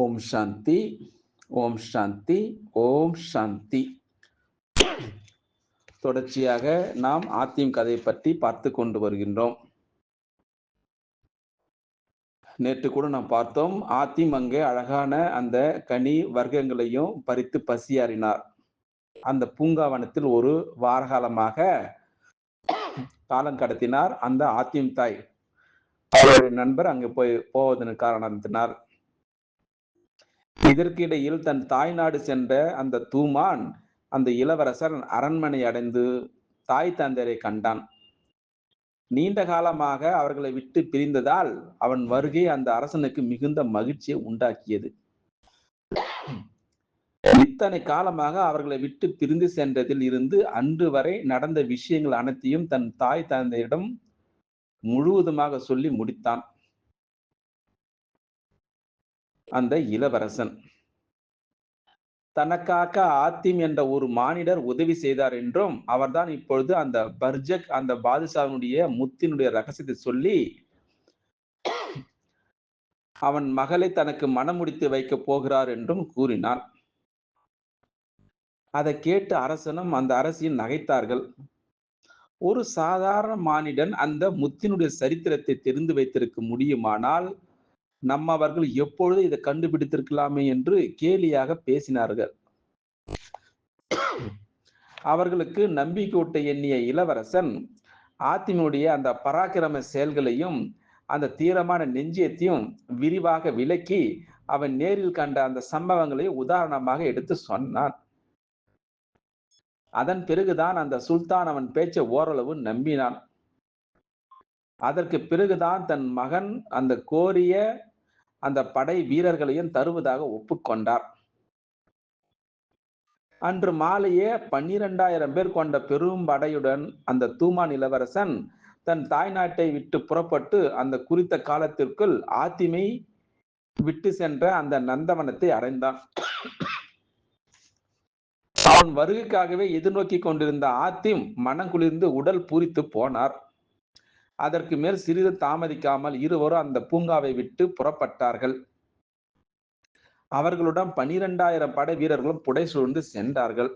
ஓம் சாந்தி ஓம் சாந்தி ஓம் சாந்தி. தொடர்ச்சியாக நாம் ஆத்தியம் கதை பற்றி பார்த்து கொண்டு வருகின்றோம். நேற்று கூட நாம் பார்த்தோம் ஆத்திம் அங்கே அழகான அந்த கனி வர்க்கங்களையும் பறித்து பசியாறினார். அந்த பூங்காவனத்தில் ஒரு வாரகாலமாக காலம் கடத்தினார் அந்த ஆத்தியம் தாய். அவருடைய நண்பர் அங்கே போய் போவதன் காரணத்தினார் இதற்கிடையில் தன் தாய்நாடு சென்ற அந்த தூமான் அந்த இளவரசர் அரண்மனை அடைந்து தாய் தந்தையரை கண்டான். நீண்ட காலமாக அவர்களை விட்டு பிரிந்ததால் அவன் வருகை அந்த அரசனுக்கு மிகுந்த மகிழ்ச்சியை உண்டாக்கியது. இத்தனை காலமாக அவர்களை விட்டு பிரிந்து சென்றதில் இருந்து அன்று வரை நடந்த விஷயங்கள் அனைத்தையும் தன் தாய் தந்தையிடம் முழுவதுமாக சொல்லி முடித்தான். அந்த இளவரசன். தனக்காக ஆத்திம் என்ற ஒரு மானிடர் உதவி செய்தார் என்றும் அவர்தான் இப்பொழுது அந்த பர்ஜக் அந்த பாதுஷாவினுடைய முத்தினுடைய ரகசியத்தை சொல்லி அவன் மகளை தனக்கு மனமுடித்து வைக்க போகிறார் என்றும் கூறினான். அதை கேட்டு அரசனும் அந்த அரசியும் நகைத்தார்கள். ஒரு சாதாரண மானிடன் அந்த முத்தினுடைய சரித்திரத்தை தெரிந்து வைத்திருக்க முடியுமானால் நம்மவர்கள் எப்பொழுது இதை கண்டுபிடித்திருக்கலாமே என்று கேலியாக பேசினார்கள். அவர்களுக்கு நம்பிக்கையூட்ட எண்ணிய இளவரசன் ஆத்தினுடைய அந்த பராக்கிரம செயல்களையும் அந்த தீரமான நெஞ்சியத்தையும் விரிவாக விளக்கி அவன் நேரில் கண்ட அந்த சம்பவங்களை உதாரணமாக எடுத்து சொன்னான். அதன் பிறகுதான் அந்த சுல்தான் அவன் பேச்சை ஓரளவு நம்பினான். அதற்கு பிறகுதான் தன் மகன் அந்த கோரிய அந்த படை வீரர்களையும் தருவதாக ஒப்புக்கொண்டார். அன்று மாலையே பன்னிரெண்டாயிரம் பேர் கொண்ட பெரும் படையுடன் அந்த தூமான் இளவரசன் தன் தாய்நாட்டை விட்டு புறப்பட்டு அந்த குறித்த காலத்திற்குள் ஆத்திமை விட்டு சென்ற அந்த நந்தவனத்தை அடைந்தான். அவன் வருகைக்காகவே எதிர்நோக்கி கொண்டிருந்த ஆத்திம் மனம் குளிர்ந்து உடல் பூரித்து போனார். அதற்கு மேல் சிறிது தாமதிக்காமல் இருவரும் அந்த பூங்காவை விட்டு புறப்பட்டார்கள். அவர்களுடன் பனிரெண்டாயிரம் படை வீரர்களும் புடை சூழ்ந்து சென்றார்கள்.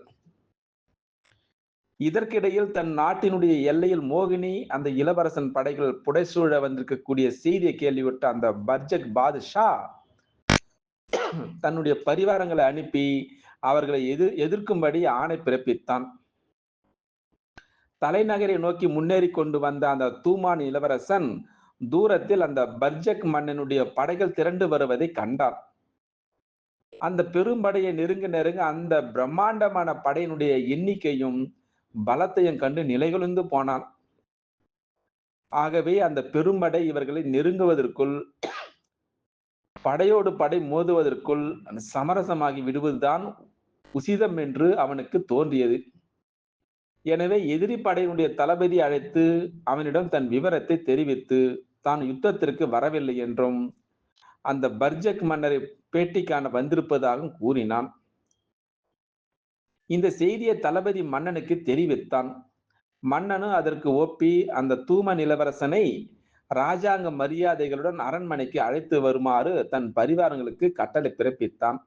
இதற்கிடையில் தன் நாட்டினுடைய எல்லையில் மோகினி அந்த இளவரசன் படைகள் புடைசூழ வந்திருக்கக்கூடிய செய்தியை கேள்விவிட்ட அந்த பர்ஜக் பாதுஷா தன்னுடைய பரிவாரங்களை அனுப்பி அவர்களை எதிர் எதிர்க்கும்படி ஆணை பிறப்பித்தான். தலைநகரை நோக்கி முன்னேறி கொண்டு வந்த அந்த தூமான் இளவரசன் தூரத்தில் அந்த பர்ஜக் மன்னனுடைய படைகள் திரண்டு வருவதை கண்டான். அந்த பெரும்படையை நெருங்க நெருங்க அந்த பிரம்மாண்டமான படையினுடைய எண்ணிக்கையும் பலத்தையும் கண்டு நிலைகுலிந்து போனான். ஆகவே அந்த பெரும்படை இவர்களை நெருங்குவதற்குள் படையோடு படை மோதுவதற்குள் சமரசமாகி விடுவதுதான் உசிதம் என்று அவனுக்கு தோன்றியது. எனவே எதிரி படையினுடைய தளபதி அழைத்து அவனிடம் தன் விவரத்தை தெரிவித்து தான் யுத்தத்திற்கு வரவில்லை என்றும் அந்த பர்ஜக் மன்னரை பேட்டிக்கான வந்திருப்பதாகவும் கூறினான். இந்த செய்தியை தளபதி மன்னனுக்கு தெரிவித்தான். மன்னனும் அதற்கு ஒப்பி அந்த தூம நிலவரசனை ராஜாங்க மரியாதைகளுடன் அரண்மனைக்கு அழைத்து வருமாறு தன் பரிவாரங்களுக்கு கட்டளை பிறப்பித்தான்.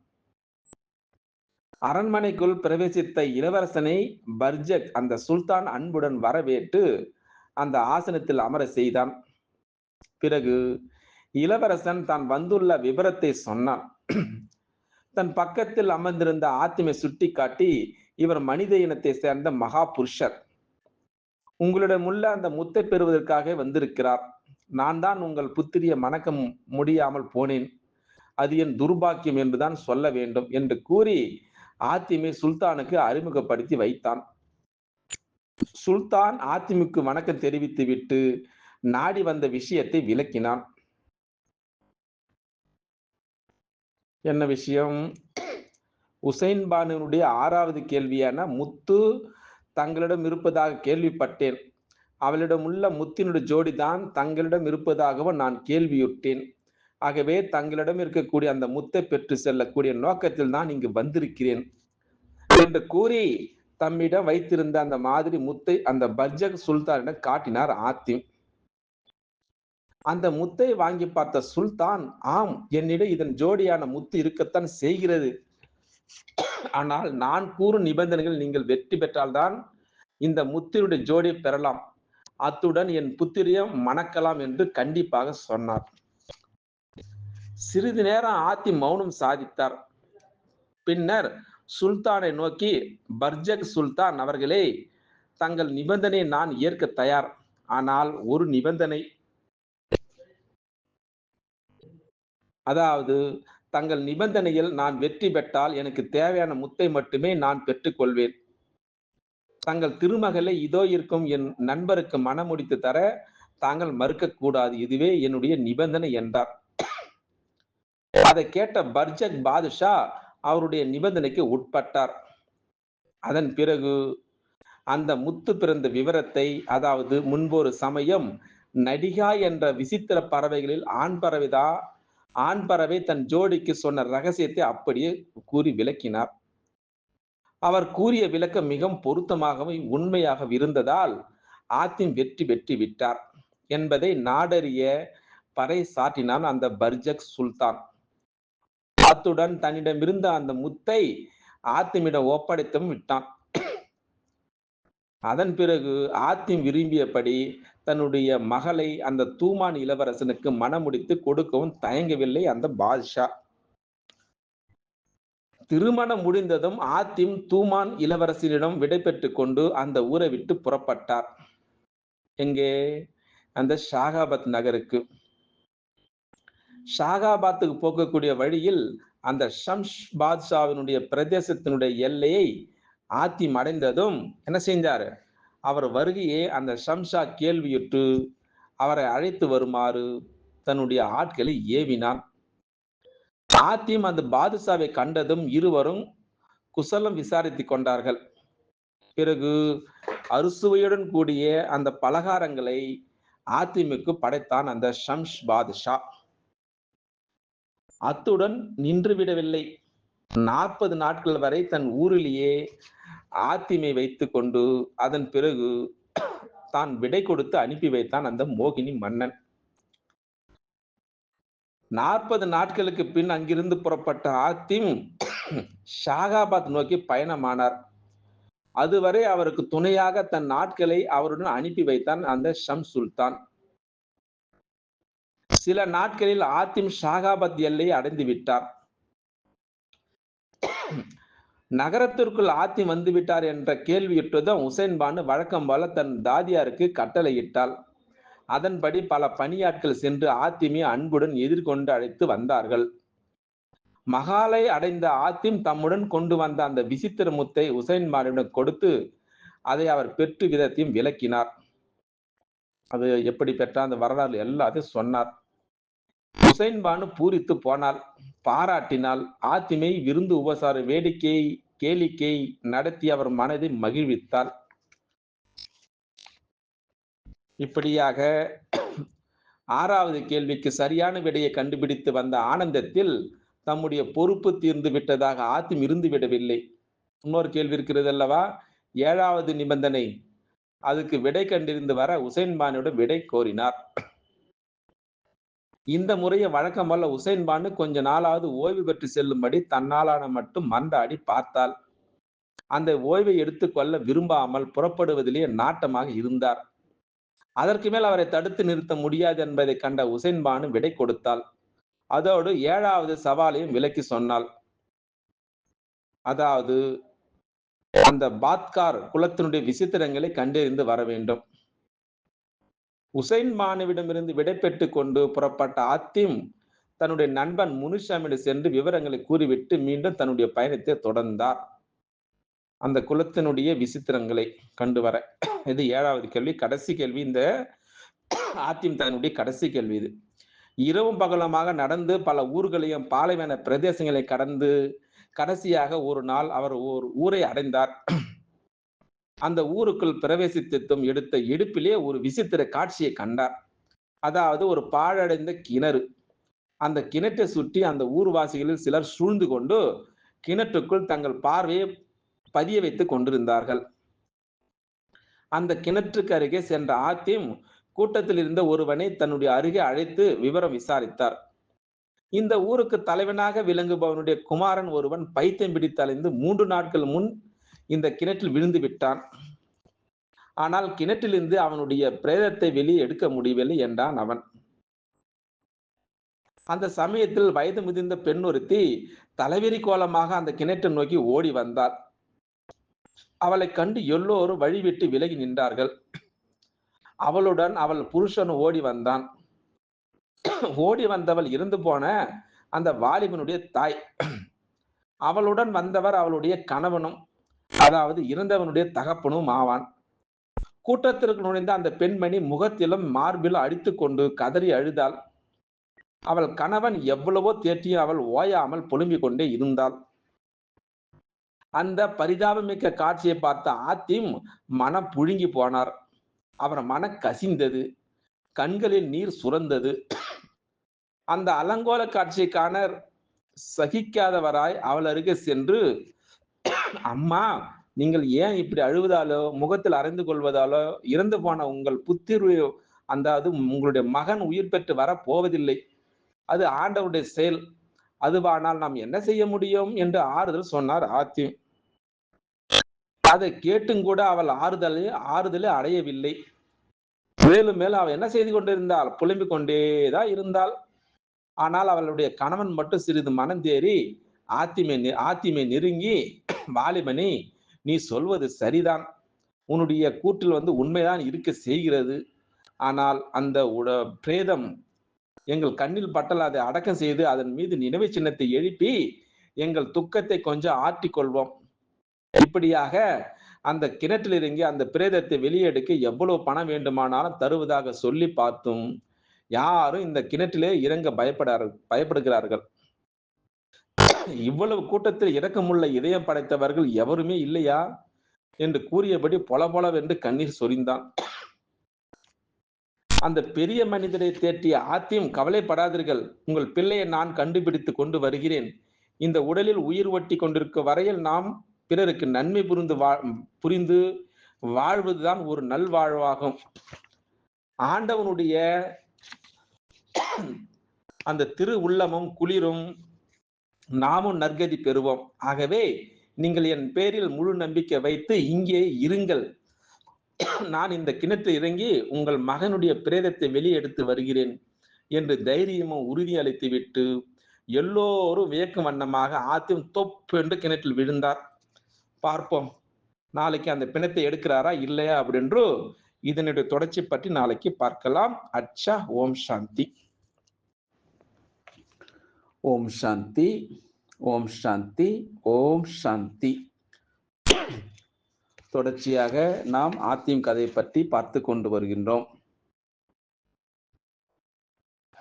அரண்மனைக்குள் பிரவேசித்த இளவரசனை பர்ஜக் அந்த சுல்தான் அன்புடன் வரவேற்று அந்த ஆசனத்தில் அமர செய்தான். பிறகு இளவரசன் தான் வந்துள்ள விவரத்தை சொன்னான். தன் பக்கத்தில் அமர்ந்திருந்த ஆத்திமை சுட்டி காட்டி இவர் மனித இனத்தை சேர்ந்த மகா புருஷர் உங்களிடம் உள்ள அந்த முத்தை பெறுவதற்காக வந்திருக்கிறார். நான் தான் உங்கள் புத்திரிய மணக்க முடியாமல் போனேன். அது என் துர்பாக்கியம் என்றுதான் சொல்ல வேண்டும் என்று கூறி ஆத்திமை சுல்தானுக்கு அறிமுகப்படுத்தி வைத்தான். சுல்தான் ஆத்திமுக்கு வணக்கம் தெரிவித்து விட்டு நாடி வந்த விஷயத்தை விளக்கினான். என்ன விஷயம்? உசைன் பானுடைய ஆறாவது கேள்வியான முத்து தங்களிடம் இருப்பதாக கேள்விப்பட்டேன். அவளிடம் உள்ள முத்தினுடைய ஜோடிதான் தங்களிடம் இருப்பதாகவும் நான் கேள்வியுட்டேன் ஆகவே தங்களிடம் இருக்கக்கூடிய அந்த முத்தை பெற்று செல்லக்கூடிய நோக்கத்தில் தான் இங்கு வந்திருக்கிறேன் என்று கூறி தம்மிடம் வைத்திருந்த அந்த மாதிரி முத்தை அந்த பர்ஜக் சுல்தானிடம் காட்டினார் ஆத்திம். அந்த முத்தை வாங்கி பார்த்த சுல்தான் ஆம் என்னிடம் இதன் ஜோடியான முத்து இருக்கத்தான் செய்கிறது. ஆனால் நான் கூறும் நிபந்தனைகள் நீங்கள் வெற்றி பெற்றால்தான் இந்த முத்தினுடைய ஜோடியை பெறலாம். அத்துடன் என் புத்திரியம் மணக்கலாம் என்று கண்டிப்பாக சொன்னார். சிறிது நேரம் ஆத்தி மௌனம் சாதித்தார். பின்னர் சுல்தானை நோக்கி பர்ஜக் சுல்தான் அவர்களே தங்கள் நிபந்தனை நான் ஏற்க தயார். ஆனால் ஒரு நிபந்தனை. அதாவது தங்கள் நிபந்தனையில் நான் வெற்றி பெற்றால் எனக்கு தேவையான முத்தை மட்டுமே நான் பெற்றுக்கொள்வேன். தங்கள் திருமகளை இதோ இருக்கும் என் நண்பருக்கு மனமுடித்து தர தாங்கள் மறுக்கக்கூடாது. இதுவே என்னுடைய நிபந்தனை என்றார். அதை கேட்ட பர்ஜக் பாதுஷா அவருடைய நிபந்தனைக்கு உட்பட்டார். அதன் பிறகு அந்த முத்து பிறந்த விவரத்தை அதாவது முன்பொரு சமயம் நடிகா என்ற விசித்திர பறவைகளில் ஆண் பறவைதா ஆண் பறவை தன் ஜோடிக்கு சொன்ன ரகசியத்தை அப்படியே கூறி விளக்கினார். அவர் கூறிய விளக்கம் மிகவும் பொருத்தமாகவும் உண்மையாக இருந்ததால் ஆத்திம் வெற்றி வெற்றி விட்டார் என்பதை நாடறிய பறை சாட்டினான் அந்த பர்ஜக் சுல்தான். அத்துடன் தன்னிடமிருந்த அந்த முத்தை ஆத்திமிடம் ஒப்படைத்தும் விட்டான். அதன் பிறகு ஆத்திம் விரும்பியபடி தன்னுடைய மகளை அந்த தூமான் இளவரசனுக்கு மனமுடித்து கொடுக்கவும் தயங்கவில்லை அந்த பாதுஷா. திருமணம் முடிந்ததும் ஆத்திம் தூமான் இளவரசனிடம் விடை கொண்டு அந்த ஊரை விட்டு புறப்பட்டார். எங்கே? அந்த ஷாகாபத் நகருக்கு. ஷாகாபாத்துக்கு போகக்கூடிய வழியில் அந்த ஷம்ஷ் பாத்ஷாவினுடைய பிரதேசத்தினுடைய எல்லையை ஆத்திம் அடைந்ததும் என்ன செஞ்சார்? அவர் வருகையே அந்த ஷம்ஷா கேள்வியுற்று அவரை அழைத்து வருமாறு தன்னுடைய ஆட்களை ஏவினான். ஆத்திம் அந்த பாதுஷாவை கண்டதும் இருவரும் குசலம் விசாரித்து கொண்டார்கள். பிறகு அறுசுவையுடன் கூடிய அந்த பலகாரங்களை ஆத்திமுக்கு படைத்தான் அந்த ஷம்ஷ் பாதுஷா. அத்துடன் நின்று விடவில்லை நாற்பது நாட்கள் வரை தன் ஊரிலேயே ஆத்திமை வைத்து கொண்டு அதன் பிறகு தான் விடை கொடுத்து அனுப்பி வைத்தான் அந்த மோகினி மன்னன். நாற்பது நாட்களுக்கு பின் அங்கிருந்து புறப்பட்ட ஆத்திம் ஷாகாபாத் நோக்கி பயணமானார். அதுவரை அவருக்கு துணையாக தன் நாட்களை அவருடன் அனுப்பி வைத்தான் அந்த ஷம் சுல்தான். சில நாட்களில் ஆத்திம் ஷாகாபத் எல்லையை அடைந்து விட்டார். நகரத்திற்குள் ஆத்தி வந்து விட்டார் என்ற கேள்வியுற்றதும் உசைன் பானு வழக்கம் போல தன் தாதியாருக்கு கட்டளையிட்டாள். அதன்படி பல பணியாட்கள் சென்று ஆத்திமை அன்புடன் எதிர்கொண்டு அழைத்து வந்தார்கள். மகாலை அடைந்த ஆத்திம் தம்முடன் கொண்டு வந்த அந்த விசித்திர முத்தை உசைன் பானுவிடம் கொடுத்து அதை அவர் பெற்று விதத்தையும் விளக்கினார். அது எப்படி பெற்ற அந்த வரலாறு எல்லாத்தையும் சொன்னார். உசைன் பானு பூரித்து போனாள் பாராட்டினால் ஆத்திமை விருந்து உபசார வேடிக்கை கேளிக்கை நடத்தி அவர் மனதை மகிழ்வித்தார். இப்படியாக ஆறாவது கேள்விக்கு சரியான விடையை கண்டுபிடித்து வந்த ஆனந்தத்தில் தம்முடைய பொறுப்பு தீர்ந்து விட்டதாக ஆத்திம் இருந்து விடவில்லை. இன்னொரு கேள்வி இருக்கிறது அல்லவா? ஏழாவது நிபந்தனை அதுக்கு விடை கண்டிருந்து வர உசைன் பானியோட விடை கோரினார். இந்த முறையை வழக்கமல்ல உசைன் பானு கொஞ்ச நாளாவது ஓய்வு பெற்று செல்லும்படி தன்னாலான மட்டும் மன்றாடி பார்த்தாள். அந்த ஓய்வை எடுத்துக்கொள்ள விரும்பாமல் புறப்படுவதிலேயே நாட்டமாக இருந்தார். அதற்கு மேல் அவரை தடுத்து நிறுத்த முடியாது என்பதை கண்ட உசைன் பானு விடை கொடுத்தாள். அதோடு ஏழாவது சவாலையும் விலக்கி சொன்னாள். அதாவது அந்த பாத்கார் குலத்தினுடைய விசித்திரங்களை கண்டறிந்து வர வேண்டும். உசைன் மானுவிடமிருந்து விடைபெற்று கொண்டு புறப்பட்ட ஆத்திம் தன்னுடைய நண்பன் முனுஷாமிடம் சென்று விவரங்களை கூறிவிட்டு மீண்டும் தன்னுடைய பயணத்தை தொடர்ந்தார். அந்த குலத்தினுடைய விசித்திரங்களை கண்டு வர இது ஏழாவது கேள்வி. கடைசி கேள்வி இந்த ஆத்திம் தன்னுடைய கடைசி கேள்வி இது. இரவும் பகலமாக நடந்து பல ஊர்களையும் பாலைவன பிரதேசங்களை கடந்து கடைசியாக ஒரு நாள் அவர் ஒரு ஊரை அடைந்தார். அந்த ஊருக்குள் பிரவேசித்தும் எடுத்த எடுப்பிலே ஒரு விசித்திர காட்சியை கண்டார். அதாவது ஒரு பாழடைந்த கிணறு. அந்த கிணற்றை சுற்றி அந்த ஊர்வாசிகளில் சிலர் சூழ்ந்து கொண்டு கிணற்றுக்குள் தங்கள் பார்வையை பதிய வைத்துக் கொண்டிருந்தார்கள். அந்த கிணற்றுக்கு அருகே சென்ற ஆத்திம் கூட்டத்தில் இருந்த ஒருவனை தன்னுடைய அருகே அழைத்து விவரம் விசாரித்தார். இந்த ஊருக்கு தலைவனாக விளங்குபவனுடைய குமாரன் ஒருவன் பைத்தியம் பிடித்தலைந்து மூன்று நாட்கள் முன் இந்த கிணற்றில் விழுந்து விட்டான். ஆனால் கிணற்றிலிருந்து அவனுடைய பிரேதத்தை வெளியே எடுக்க முடியவில்லை என்றான் அவன். அந்த சமயத்தில் வயது முதிர்ந்த பெண் ஒருத்தி தலைவெறி கோலமாக அந்த கிணற்றை நோக்கி ஓடி வந்தாள். அவளை கண்டு எல்லோரும் வழிவிட்டு விலகி நின்றார்கள். அவளுடன் அவள் புருஷன் ஓடி வந்தான். ஓடி வந்தவள் இருந்து போன அந்த வாலிபனுடைய தாய். அவளுடன் வந்தவர் அவளுடைய கணவனும். அதாவது இறந்தவனுடைய தகப்பனும் ஆவான். கூட்டத்திற்கு நுழைந்த அந்த பெண்மணி முகத்திலும் மார்பிலும் அடித்துக்கொண்டு கதறி அழுதாள். அவள் கணவன் எவ்வளவோ தேற்றியும் அவள் ஓயாமல் புலம்பிக் கொண்டே இருந்தாள். அந்த பரிதாபமிக்க காட்சியை பார்த்த ஆத்திம் மனம் புழுங்கி போனார். அவர் மன கசிந்தது. கண்களில் நீர் சுரந்தது. அந்த அலங்கோல காட்சியை காண சகிக்காதவராய் அவள் அருகே சென்று அம்மா நீங்கள் ஏன் இப்படி அழுவதாலோ முகத்தில் அறைந்து கொள்வதாலோ இறந்து போன உங்கள் புத்திர் அந்த அது உங்களுடைய மகன் உயிர் பெற்று வர போவதில்லை. அது ஆண்டவருடைய செயல். அதுவானால் நாம் என்ன செய்ய முடியும்? என்று ஆறுதல் சொன்னார் ஆத்தி அதை கேட்டும் கூட அவள் ஆறுதலை ஆறுதலை அடையவில்லை. மேலும் மேலும் அவள் என்ன செய்து கொண்டிருந்தாள்? புலம்பிக் கொண்டேதான் இருந்தாள். ஆனால் அவளுடைய கணவன் மட்டும் சிறிது மனம் தேறி ஆத்திமை ஆத்திமை நெருங்கி வாலிபனே நீ சொல்வது சரிதான். உன்னுடைய கூற்றில் வந்து உண்மைதான் இருக்க செய்கிறது. ஆனால் அந்த உட பிரேதம் எங்கள் கண்ணில் பட்டல் அதை அடக்கம் செய்து அதன் மீது நினைவு சின்னத்தை எழுப்பி எங்கள் துக்கத்தை கொஞ்சம் ஆற்றிக் கொள்வோம். இப்படியாக அந்த கிணற்றில் இறங்கி அந்த பிரேதத்தை வெளியெடுக்க எவ்வளவு பணம் வேண்டுமானாலும் தருவதாக சொல்லி பார்த்தும் யாரும் இந்த கிணற்றிலே இறங்க பயப்படார் பயப்படுகிறார்கள். இவ்வளவு கூட்டத்தில் இரக்கமுள்ள இதயம் படைத்தவர்கள் எவருமே இல்லையா? என்று கூறியபடி பொலபொலவென்று கண்ணீர் சொரிந்தான். அந்த பெரிய மனிதரை தேற்றிய ஆத்தியம் கவலைப்படாதீர்கள். உங்கள் பிள்ளையை நான் கண்டுபிடித்து கொண்டு வருகிறேன். இந்த உடலில் உயிர் ஒட்டி கொண்டிருக்கும் வரையில் நாம் பிறருக்கு நன்மை புரிந்து வா புரிந்து வாழ்வதுதான் ஒரு நல்வாழ்வாகும் ஆண்டவனுடைய அந்த திரு உள்ளமும் குளிரும் நாமும் நற்கதி பெறுவோம். ஆகவே நீங்கள் என் பேரில் முழு நம்பிக்கை வைத்து இங்கே இருங்கள். நான் இந்த கிணற்றில் இறங்கி உங்கள் மகனுடைய பிரேதத்தை வெளியெடுத்து வருகிறேன் என்று தைரியமும் உறுதி அளித்து விட்டு எல்லோரும் வியக்கும் வண்ணமாக ஆத்தியும் தொப்பு என்று கிணற்றில் விழுந்தார். பார்ப்போம். நாளைக்கு அந்த பிணத்தை எடுக்கிறாரா இல்லையா அப்படின்று இதனுடைய தொடர்ச்சி பற்றி நாளைக்கு பார்க்கலாம். அச்சா ஓம் சாந்தி. ஓம் சாந்தி ஓம் சாந்தி ஓம் சாந்தி. தொடர்ச்சியாக நாம் ஆத்திம் கதை பற்றி பார்த்து கொண்டு வருகின்றோம்.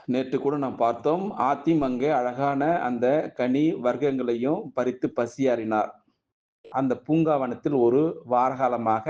நேற்று கூட நாம் பார்த்தோம் ஆத்திம் அங்கே அழகான அந்த கனி வர்க்கங்களையும் பறித்து பசியாறினார். அந்த பூங்காவனத்தில் ஒரு வாரகாலமாக